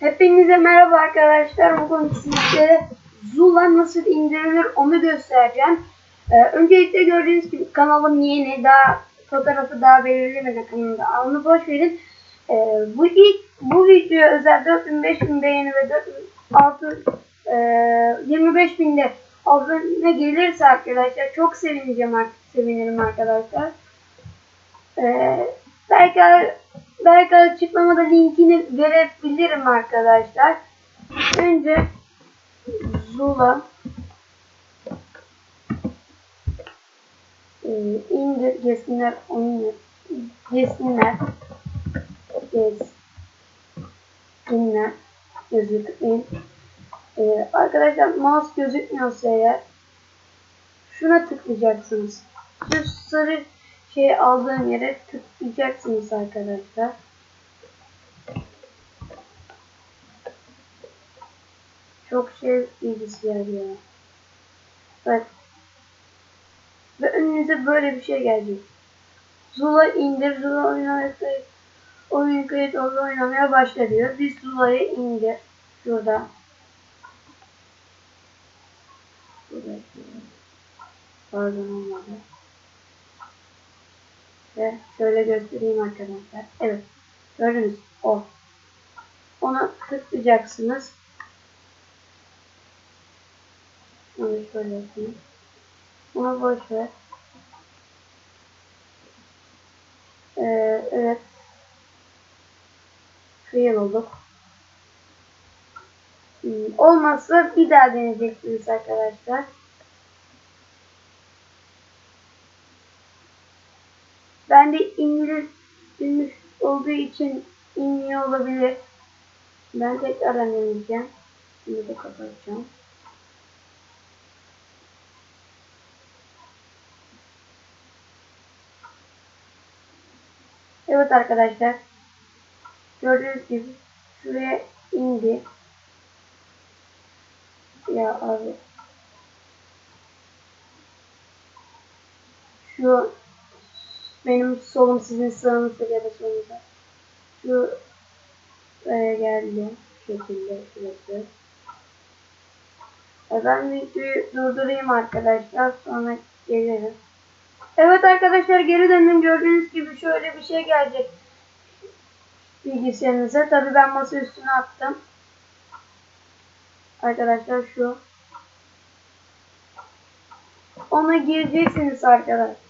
Hepinize merhaba arkadaşlar. Bugün sizlere Zula nasıl indirilir onu göstereceğim. Ee, öncelikle gördüğünüz gibi kanalım yeni. Daha fotoğrafı daha belirlemeden kanalımda. Onu boş verin. Ee, bu ilk bu videoya özel 4000 5000 beğeni ve 46 e, 25 binde abone gelirse arkadaşlar çok sevineceğim artık sevinirim arkadaşlar. Ee, belki belki açıklamada linkini verebilirim arkadaşlar. Önce Zula e, indir gelsinler onu gelsinler gelsinler gözükmeyin. Ee, arkadaşlar mouse gözükmüyorsa eğer şuna tıklayacaksınız. Şu sarı şey aldığım yere tıklayacaksınız arkadaşlar. Çok şey bilgisayar ya. Evet. Ve önünüze böyle bir şey gelecek. Zula indir, Zula oynamaya oyun kayıt oldu oynamaya başla diyor. Biz Zula'yı indir. Şurada. Pardon olmadı. Ve şöyle göstereyim arkadaşlar. Evet. Gördünüz. O. Ona tıklayacaksınız. Onu şöyle yapayım. Ona boş ver. Ee, evet. Fail olduk. Hmm, olmazsa bir daha deneyeceksiniz arkadaşlar. Ben de İngiliz olduğu için inmiyor olabilir. Ben tekrardan deneyeceğim. Şimdi de kapatacağım. Evet arkadaşlar. Gördüğünüz gibi şuraya indi. Ya abi. Şu benim solum sizin sağınızda ya da solunuzda. Şu buraya geldi. Şekilde şurası. E ben videoyu durdurayım arkadaşlar. Sonra gelirim. Evet arkadaşlar geri döndüm. Gördüğünüz gibi şöyle bir şey gelecek. Bilgisayarınıza. Tabi ben masa üstüne attım. Arkadaşlar şu. Ona gireceksiniz arkadaşlar.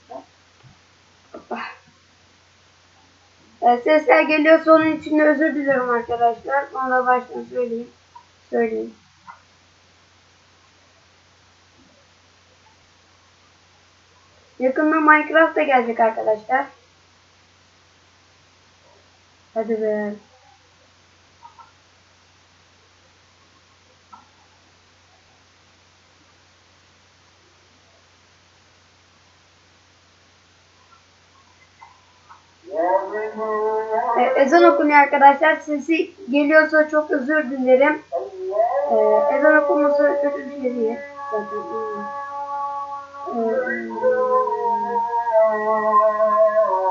Ee, sesler geliyorsa onun için de özür dilerim arkadaşlar. Onu da baştan söyleyeyim. Söyleyeyim. Yakında Minecraft da gelecek arkadaşlar. Hadi be. Ee, ezan okunuyor arkadaşlar. Sesi geliyorsa çok özür dilerim. Ee, ezan okuması kötü bir şey değil. Zaten.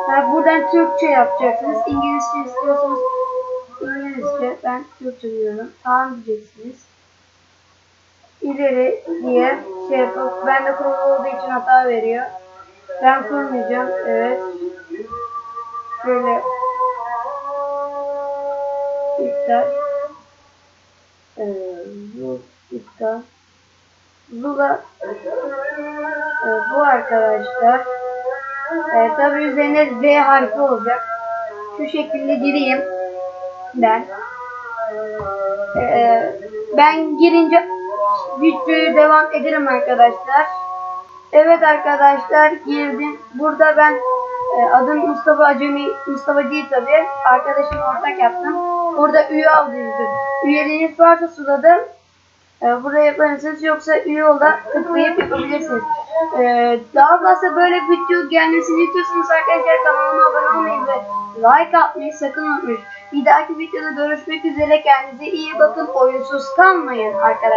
Ha, buradan Türkçe yapacaksınız. İngilizce istiyorsanız İngilizce. Ben Türkçe diyorum. Tamam diyeceksiniz. İleri diye şey yapıp ben de kurulu olduğu için hata veriyor. Ben kurmayacağım. Evet. Şöyle ee, bu iptal Zula e, bu arkadaşlar. E, tabi üzerine Z harfi olacak. Şu şekilde gireyim ben. E, ben girince videoyu devam ederim arkadaşlar. Evet arkadaşlar girdim. Burada ben e, adım Mustafa Acemi Mustafa değil tabi arkadaşım ortak yaptım burada üye alıyordu üyeliğiniz varsa suladım e, buraya yapabilirsiniz yoksa üye olda tıklayıp yapabilirsiniz. E, daha fazla böyle video gelmesini istiyorsanız arkadaşlar kanalıma abone olmayı ve like atmayı sakın unutmayın. Bir dahaki videoda görüşmek üzere kendinize iyi bakın oyunsuz kalmayın arkadaşlar.